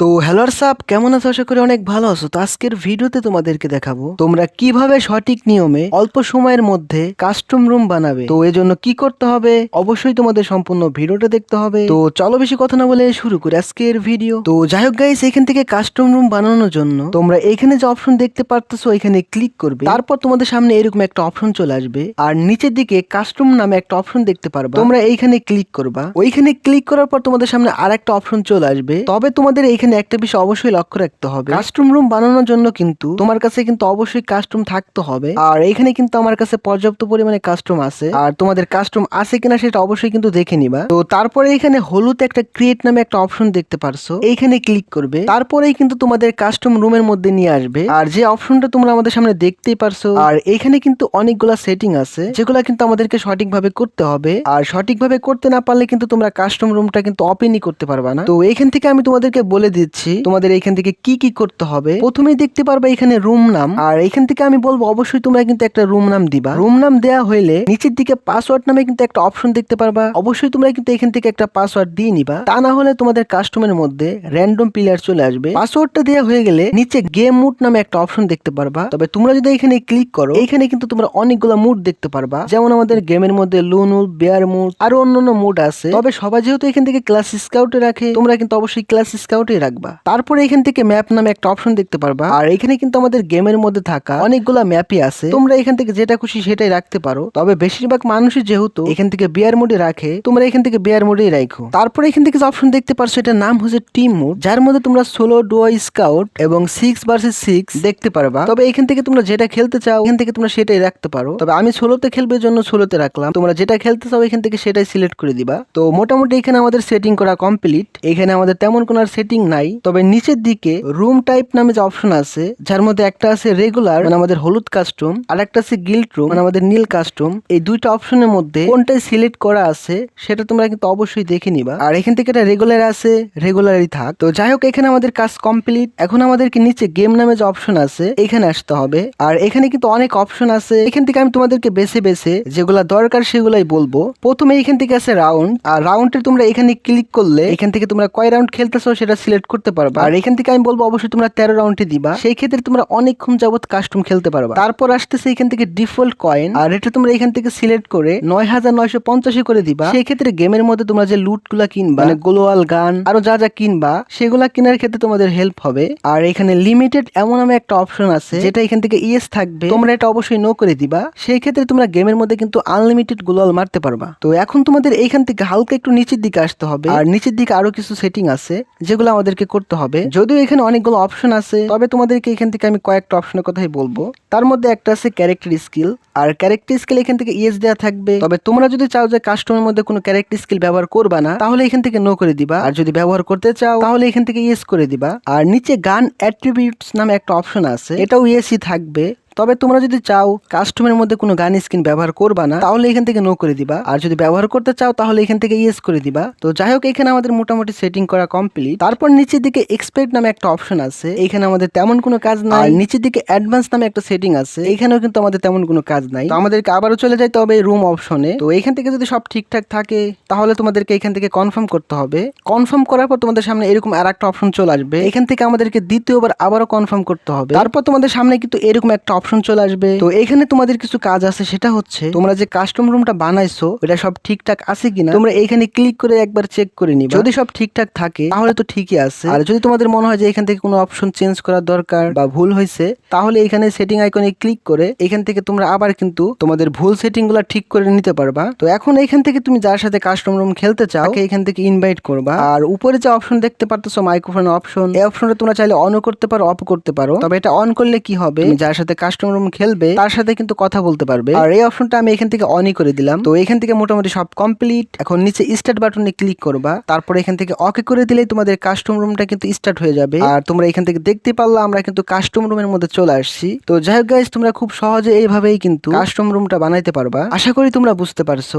তো হ্যালো সাপ কেমন আছো? আশা করি অনেক ভালো আছো। তো আজকের ভিডিওতে তোমাদেরকে দেখাবো, তোমরা কীভাবে সঠিক নিয়মে অল্প সময়ের মধ্যে কাস্টম রুম বানাবে। তো এজন্য কি করতে হবে? অবশ্যই তোমাদের সম্পূর্ণ ভিডিওটা দেখতে হবে। তো চলো বেশি কথা না বলে শুরু করি আজকের ভিডিও। তো যাই হোক গাইস এখান থেকে কাস্টম রুম বানানোর জন্য তোমরা এখানে যে অপশন দেখতে পারতেছো, এখানে ক্লিক করবে। তারপর তোমাদের সামনে এরকম একটা অপশন চলে আসবে। আর নিচের দিকে কাস্টম নামে একটা অপশন দেখতে পারবা। তোমরা এইখানে ক্লিক করবা। ওইখানে ক্লিক করার পর তোমাদের সামনে আর একটা অপশন চলে আসবে। তবে তোমাদের এইখানে একটা বিষয় অবশ্যই লক্ষ্য রাখতে হবে। কাস্টম রুম বানানোর জন্য কিন্তু তোমার কাছে কিন্তু অবশ্যই কাস্টম থাকতে হবে। আর এখানে কিন্তু আমার কাছে পর্যাপ্ত পরিমাণে কাস্টম আছে। আর তোমাদের কাস্টম আছে কিনা সেটা অবশ্যই কিন্তু দেখে নিবা। তো তারপরে এখানে হলুদ একটা ক্রিয়েট নামে একটা অপশন দেখতে পারছ। এইখানে ক্লিক করবে। তারপরেই কিন্তু তোমাদের কাস্টম রুমের মধ্যে নিয়ে আসবে। আর যে অপশনটা তোমরা আমাদের সামনে দেখতেই পারছ, আর এখানে কিন্তু অনেকগুলা সেটিং আছে, যেগুলো কিন্তু আমাদেরকে সঠিকভাবে করতে হবে। আর সঠিকভাবে করতে না পারলে কিন্তু তোমরা কাস্টম রুমটা কিন্তু ওপেনই করতে পারবা না। তো এখান থেকে আমি তোমাদেরকে বলে দিচ্ছি। তোমাদের এখান থেকে কি কি করতে হবে? প্রথমেই দেখতে পারবে এখানে রুম নাম আর এখান থেকে আমি বলব, অবশ্যই তোমরা কিন্তু একটা রুম নাম দিবা। রুম নাম দেয়া হইলে নিচের দিকে পাসওয়ার্ড নামে কিন্তু একটা অপশন দেখতে পারবা। অবশ্যই তোমরা কিন্তু এখান থেকে একটা পাসওয়ার্ড দিয়ে নিবা। তা না হলে তোমাদের কাস্টমের মধ্যে র্যান্ডম প্লেয়ার চলে আসবে। পাসওয়ার্ডটা দেওয়া হয়ে গেলে নিচে গেম মুড নামে একটা অপশন দেখতে পারবা। তবে তোমরা যদি এখানে ক্লিক করো, এখানে কিন্তু তোমরা অনেকগুলো মুড দেখতে পারবা। যেমন আমাদের গেমের মধ্যে লুনুল বেয়ার মুড আরও অন্যান্য মুড আছে। তবে সবাই যেহেতু এখান থেকে ক্লাস স্কাউটে রাখে, তোমরা কিন্তু অবশ্যই ক্লাস স্কাউটে রাখবা। তারপরে এখান থেকে ম্যাপ নামে একটা অপশন দেখতে পারবা। আর এখানে কিন্তু আমাদের গেমের মধ্যে থাকা অনেকগুলা ম্যাপই আছে। তোমরা এখান থেকে যেটা খুশি সেটাই রাখতে পারো। তবে বেশিরভাগ মানুষই যেহেতু এখান থেকে বিয়ার মোডে রাখে, তোমরা এখান থেকে বিয়ার মোডেই রাখো তারপরে এখান থেকে যে অপশন দেখতে পারছ, এটার নাম হচ্ছে টিম মোড যার মধ্যে তোমরা সোলো ডুয়া স্কাউট এবং সিক্স ভার্সেস সিক্স দেখতে পারবা। তবে এখান থেকে তোমরা যেটা খেলতে চাও, এখান থেকে তোমরা সেটাই রাখতে পারো। তবে আমি সোলোতে খেলবে জন্য সোলোতে রাখলাম। তোমরা যেটা খেলতে চাও, এখান থেকে সেটাই সিলেক্ট করে দিবা। তো মোটামুটি এখানে আমাদের সেটিং করা কমপ্লিট এখানে আমাদের তেমন কোনো সেটিং নাই। তবে নিচের দিকে রুম টাইপ নামে যে অপশন আছে, যার মধ্যে একটা আছে রেগুলার মানে আমাদের হলুদ কাস্টম আর একটা আছে গিল্ড রুম মানে আমাদের নীল কাস্টম এই দুইটা অপশনের মধ্যে কোনটাই সিলেক্ট করা আছে, সেটা তোমরা কিন্তু অবশ্যই দেখে নিবা। আর এখান থেকে এটা রেগুলার আছে রেগুলারই থাক। তো যাই হোক, এখানে আমাদের কাজ কমপ্লিট এখন আমাদেরকে নিচে গেম নামে যে অপশন আছে, এখানে আসতে হবে। আর এখানে কিন্তু অনেক অপশন আছে। এখান থেকে আমি তোমাদেরকে বেছে বেছে যেগুলা দরকার সেগুলাই বলব। প্রথমে এখান থেকে আছে রাউন্ড আর রাউন্ডে তোমরা এখানে ক্লিক করলে, এখান থেকে তোমরা কয় রাউন্ড খেলতেছো সেটা সিলেক্ট করতে পারবা। আর এখান থেকে আমি বলব অবশ্যই তোমরা তেরো রাউন্ডে দিবা। সেই ক্ষেত্রে তোমরা অনেকক্ষণ যাবত কাস্টম খেলতে পারবা। তারপর আসতেছে এখান থেকে ডিফল্ট কয়েন আর এটা তোমরা এখান থেকে সিলেক্ট করে নয় হাজার নয়শো পঞ্চাশে করে দিবা। সেই ক্ষেত্রে গেমের মধ্যে তোমরা যে লুটগুলা কিনবা মানে গ্লোয়াল গান আরও যা যা কিনবা সেগুলা কেনার ক্ষেত্রে তোমাদের হেল্প হবে। আর এখানে লিমিটেড এমন নামে একটা অপশন আছে যেটা এখান থেকে ইয়েস থাকবে। তোমরা এটা অবশ্যই নো করে দিবা। সেই ক্ষেত্রে তোমরা গেমের মধ্যে কিন্তু আনলিমিটেড গ্লোয়াল মারতে পারবা। তো এখন তোমাদের এইখান থেকে হালকা একটু নিচের দিকে আসতে হবে। আর নিচের দিকে আরও কিছু সেটিং আছে যেগুলো আমাদেরকে করতে হবে। যদিও এখানে অনেকগুলো অপশন আছে, তবে তোমাদেরকে এখান থেকে আমি কয়েকটা অপশনের কথাই বলব। তার মধ্যে একটা আছে ক্যারেক্টার স্কিল আর ক্যারেক্টার স্কিল এখান থেকে ইয়েস দেওয়া থাকবে। তবে তোমরা যদি চাও যে কাস্টমের মধ্যে কোনো ক্যারেক্টার স্কিল ব্যবহার করবা না, তাহলে এখান থেকে নো করে দিবা। আর যদি ব্যবহার করতে চাও, তাহলে এখান থেকে ইয়েস করে দিবা। আর নিচে গান অ্যাট্রিবিউটস নামে একটা অপশন আছে, এটাও ইয়েসই থাকবে। তবে তোমরা যদি চাও কাস্টমের মধ্যে কোনো গান স্কিন ব্যবহার করবা না, তাহলে এখান থেকে নো করে দিবা। আর যদি ব্যবহার করতে চাও, তাহলে এখান থেকে ইয়েস করে দিবা। তো যাই হোক, এখানে আমাদের মোটামুটি সেটিং করা কমপ্লিট তারপর নিচের দিকে এক্সপেক্ট নামে একটা অপশন আছে। এখানে আমাদের তেমন কোনো কাজ নাই। নিচের দিকে অ্যাডভান্স নামে একটা সেটিং আছে। এখানেও কিন্তু আমাদের তেমন কোনো কাজ নাই। তো আমাদেরকে আবারও চলে যাইতে হবে রুম অপশনে তো এখান থেকে যদি সব ঠিকঠাক থাকে, তাহলে তোমাদেরকে এখান থেকে কনফার্ম করতে হবে। কনফার্ম করার পর তোমাদের সামনে এরকম আর একটা অপশন চলে আসবে। এখান থেকে আমাদেরকে দ্বিতীয়বার আবারও কনফার্ম করতে হবে। তারপর তোমাদের সামনে কিন্তু এরকম একটা অপশন চলে আসবে। তো এখানে তোমাদের কিছু কাজ আছে সেটা হচ্ছে তোমরা যে কাস্টম রুমটা বানাইছো এটা সব ঠিকঠাক আছে কিনা তোমরা এখানে ক্লিক করে একবার চেক করে নিবে। যদি সব ঠিকঠাক থাকে তাহলে তো ঠিকই আছে। আর যদি তোমাদের মনে হয় যে এখান থেকে কোনো অপশন চেঞ্জ করার দরকার বা ভুল হয়েছে তাহলে এখানে সেটিং আইকনে ক্লিক করে এখান থেকে তোমরা আবার কিন্তু তোমাদের ভুল সেটিংগুলা ঠিক করে নিতে পারবা। তো এখন এখান থেকে তুমি যার সাথে কাস্টম রুম খেলতে চাও তাকে এখান থেকে ইনভাইট করবা। আর উপরে যে অপশন দেখতে পারতেছো মাইক্রোফোন অপশন এই অপশনটা তোমরা চাইলে অনও করতে পারো অফ করতে পারো। তবে এটা অন করলে কি হবে? যার সাথে কাস্টম রুম খেলবে, তার সাথে কিন্তু কথা বলতে পারবে। আর এই অপশনটা আমি এখান থেকে অনই করে দিলাম। তো এখান থেকে মোটামুটি সব কমপ্লিট এখন নিচে স্টার্ট বাটনে ক্লিক করবা। তারপর এখান থেকে অকে করে দিলেই তোমাদের কাস্টম রুমটা কিন্তু স্টার্ট হয়ে যাবে। আর তোমরা এখান থেকে দেখতে পারলা, আমরা কিন্তু কাস্টম রুমের মধ্যে চলে আসছি। তো যাই হোক গাইজ তোমরা খুব সহজে এইভাবেই কিন্তু কাস্টম রুমটা বানাইতে পারবা। আশা করি তোমরা বুঝতে পারছ।